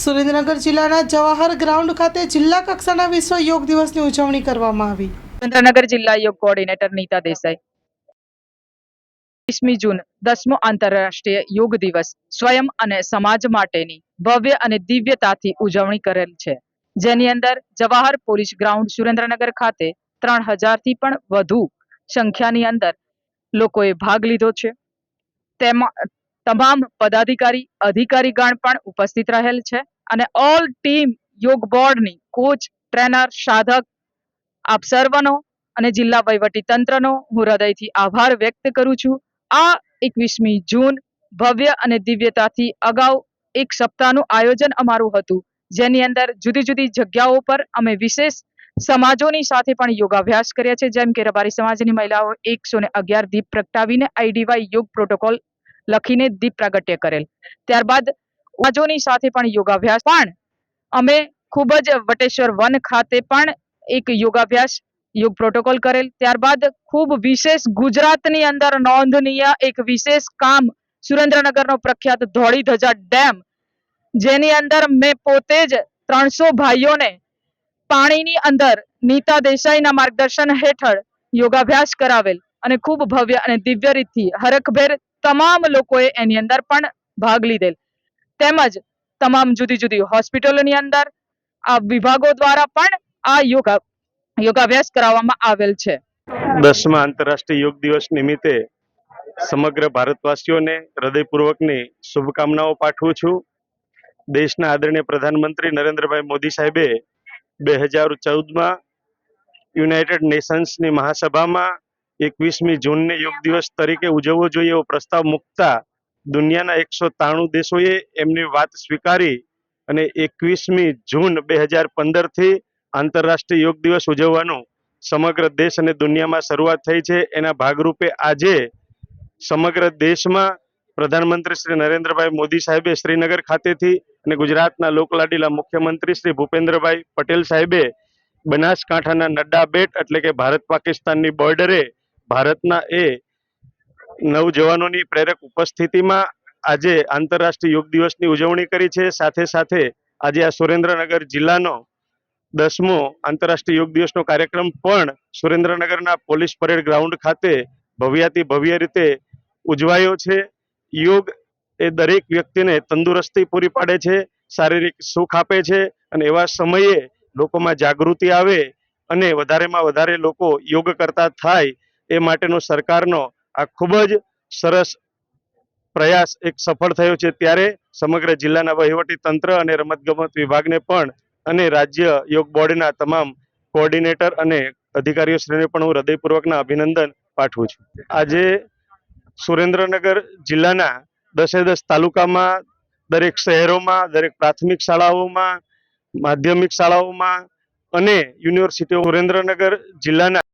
સુરેન્દ્રનગર જિલ્લાના જવાહર ગ્રાઉન્ડ ખાતે જિલ્લા કક્ષાના વિશ્વ યોગ દિવસની ઉજવણી કરવામાં આવી. સુરેન્દ્રનગર જિલ્લા યોગ કોઓર્ડિનેટર નીતા દેસાઈ. વીસમી જૂન, દસમો આંતરરાષ્ટ્રીય યોગ દિવસ, સ્વયં અને સમાજ માટેની ભવ્ય અને દિવ્યતાથી ઉજવણી કરેલ છે. જેની અંદર જવાહર પોલીસ ગ્રાઉન્ડ સુરેન્દ્રનગર ખાતે ત્રણ હજારથી પણ વધુ સંખ્યાની અંદર લોકોએ ભાગ લીધો છે. તેમાં તમામ પદાધિકારી, અધિકારીગણ પણ ઉપસ્થિત રહેલ છે અને ઓલ ટીમ યોગ બોર્ડની કોચ ટ્રેનર સાધક, આપ સર્વનો અને જિલ્લા વહીવટી તંત્રનો હું હૃદયથી આભાર વ્યક્ત કરું છું. આ એકવીસમી જૂન ભવ્ય અને દિવ્યતાથી અગાઉ એક સપ્તાહનું આયોજન અમારું હતું, જેની અંદર જુદી જુદી જગ્યાઓ પર અમે વિશેષ સમાજોની સાથે પણ યોગાભ્યાસ કર્યા છે. જેમ કે રબારી સમાજની મહિલાઓ એકસો ને અગિયાર દીપ પ્રગટાવીને આઈડીવાય યોગ પ્રોટોકોલ લખીને દીપ પ્રાગટ્ય કરેલ. ત્યારબાદ વાજોની સાથે પણ યોગાભ્યાસ. પણ અમે ખૂબ જ વટેશ્વર વન ખાતે પણ એક યોગાભ્યાસ યોગ પ્રોટોકોલ કરેલ. ત્યારબાદ ખૂબ વિશેષ ગુજરાતની અંદર નોંધનીય એક વિશેષ કામ સુરેન્દ્રનગરનો પ્રખ્યાત ધોળી ધજા ડેમ, જેની અંદર મેં પોતે જ ત્રણસો ભાઈઓને પાણીની અંદર નીતા દેસાઈના માર્ગદર્શન હેઠળ યોગાભ્યાસ કરાવેલ અને ખૂબ ભવ્ય અને દિવ્ય રીતથી હરખભેર તમામ લોકોએ એની અંદર પણ ભાગ લીધેલ. તેમજ તમામ જુદી જુદી હોસ્પિટલોની અંદર આ વિભાગો દ્વારા પણ આ યોગા, યોગાભ્યાસ કરાવવામાં આવેલ છે. દસમા આંતરરાષ્ટ્રીય યોગ દિવસ નિમિત્તે સમગ્ર ભારતવાસીઓને હૃદયપૂર્વકની શુભકામનાઓ પાઠવું છું. દેશના આદરણીય પ્રધાનમંત્રી નરેન્દ્રભાઈ મોદી સાહેબે બે હજાર ચૌદમાં યુનાઇટેડ નેશન્સની મહાસભામાં એકવીસમી જૂનને યોગ દિવસ તરીકે ઉજવવો જોઈએ એવો પ્રસ્તાવ મૂકતા દુનિયાના એકસો ત્રાણું દેશોએ એમની વાત સ્વીકારી અને એકવીસમી જૂન બે હજાર પંદરથી આંતરરાષ્ટ્રીય યોગ દિવસ ઉજવવાનું સમગ્ર દેશ અને દુનિયામાં શરૂઆત થઈ છે. એના ભાગરૂપે આજે સમગ્ર દેશમાં પ્રધાનમંત્રી શ્રી નરેન્દ્રભાઈ મોદી સાહેબે શ્રીનગર ખાતેથી અને ગુજરાતના લોકલાડીલા મુખ્યમંત્રી શ્રી ભૂપેન્દ્રભાઈ પટેલ સાહેબે બનાસકાંઠાના નડ્ડા બેટ એટલે કે ભારત પાકિસ્તાનની બોર્ડરે ભારતના એ નવજવાનોની પ્રેરક ઉપસ્થિતિમાં આજે આંતરરાષ્ટ્રીય યોગ દિવસની ઉજવણી કરી છે. સાથે સાથે આજે આ સુરેન્દ્રનગર જિલ્લાનો દસમો આંતરરાષ્ટ્રીય યોગ દિવસનો કાર્યક્રમ પણ સુરેન્દ્રનગરના પોલીસ પરેડ ગ્રાઉન્ડ ખાતે ભવ્યાતિ ભવ્ય રીતે ઉજવાયો છે. યોગ એ દરેક વ્યક્તિને તંદુરસ્તી પૂરી પાડે છે, શારીરિક સુખ આપે છે અને એવા સમયે લોકોમાં જાગૃતિ આવે અને વધારેમાં વધારે લોકો યોગ કરતા થાય એ માટેનો સરકારનો આ ખૂબ જ સરસ પ્રયાસ એક સફળ થયો છે. ત્યારે સમગ્ર જિલ્લાના વહીવટી તંત્ર અને રમતગમત વિભાગને પણ અને રાજ્ય યોગ બોર્ડના તમામ કોઓર્ડિનેટર અને અધિકારીઓ પણ હું હૃદયપૂર્વકના અભિનંદન પાઠવું છું. આજે સુરેન્દ્રનગર જિલ્લાના દસે દસ તાલુકામાં, દરેક શહેરોમાં, દરેક પ્રાથમિક શાળાઓમાં, માધ્યમિક શાળાઓમાં અને યુનિવર્સિટીઓ સુરેન્દ્રનગર જિલ્લાના